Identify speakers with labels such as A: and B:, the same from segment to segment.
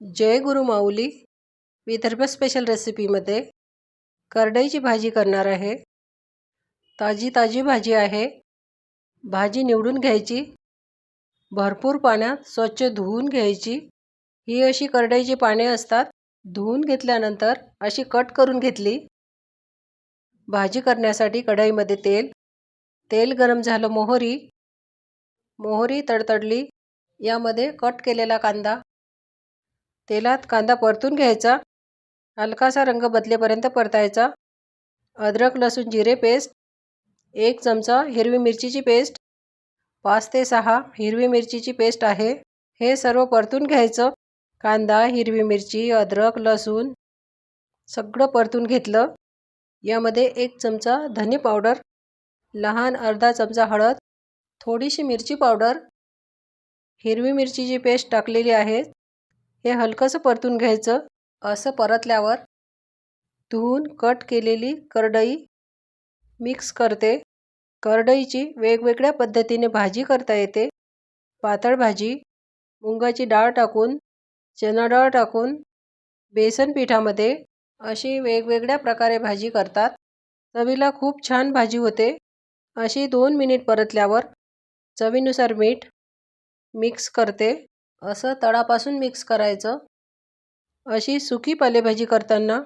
A: जय गुरु माऊली. Vidarbha special रेसिपीमध्ये करडईची भाजी करणार आहे. ताजी ताजी भाजी आहे. भाजी निवडून घ्यायची. भरपूर पाण्यात स्वच्छ धुवून घ्यायची. ही अशी करडईची पाने असतात. धुवून घेतल्यानंतर अशी कट करून घेतली. भाजी करण्यासाठी कढईमध्ये तेल. तेल गरम झालं मोहरी. मोहरी तडतडली. यामध्ये कट केलेला कांदा. तेलात कांदा परतून घ्यायचा. हलकासा रंग बदलेपर्यंत परतायचा. अद्रक लसूण जिरे पेस्ट. एक चमचा हिरवी मिरचीची पेस्ट. पाच ते सहा हिरवी मिरचीची पेस्ट आहे. हे सर्व परतून घ्यायचं. कांदा हिरवी मिरची अद्रक लसूण सगळं परतून घेतलं. यामध्ये एक चमचा धने पावडर लहान अर्धा चमचा हळद थोडीशी मिरची पावडर. हिरवी मिरचीची पेस्ट टाकलेली आहे. हे हलकंसं परतून घ्यायचं. असं परतल्यावर धुवून कट केलेली करडई मिक्स करते. करडईची वेगवेगळ्या पद्धतीने भाजी करता येते. पातळ भाजी मुंगाची डाळ टाकून चणा डाळ टाकून बेसन पिठामध्ये अशी वेगवेगळ्या प्रकारे भाजी करतात. चवीला खूप छान भाजी होते. अशी दोन मिनिट परतल्यावर चवीनुसार मीठ मिक्स करते. असं तळापासून मिक्स करायचं. अशी सुकी पालेभाजी करताना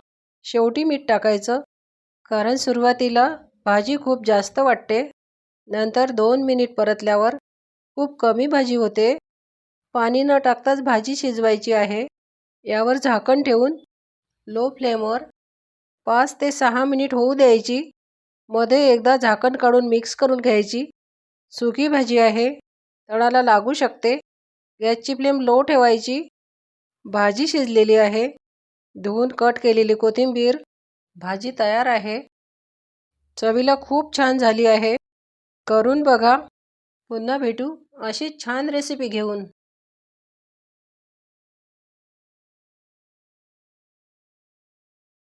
A: शेवटी मीठ टाकायचं. कारण सुरुवातीला भाजी खूप जास्त वाटते. नंतर दोन मिनिट परतल्यावर खूप कमी भाजी होते. पाणी न टाकताच भाजी शिजवायची आहे. यावर झाकण ठेवून लो फ्लेमवर पाच ते सहा मिनिट होऊ द्यायची. मध्ये एकदा झाकण काढून मिक्स करून घ्यायची. सुकी भाजी आहे. तळाला लागू शकते. गॅसची फ्लेम लो ठेवायची. भाजी शिजलेली आहे. धुवून कट केलेली कोथिंबीर. भाजी तयार आहे. चवीला खूप छान झाली आहे. करून बघा. पुन्हा भेटू अशी छान रेसिपी घेऊन.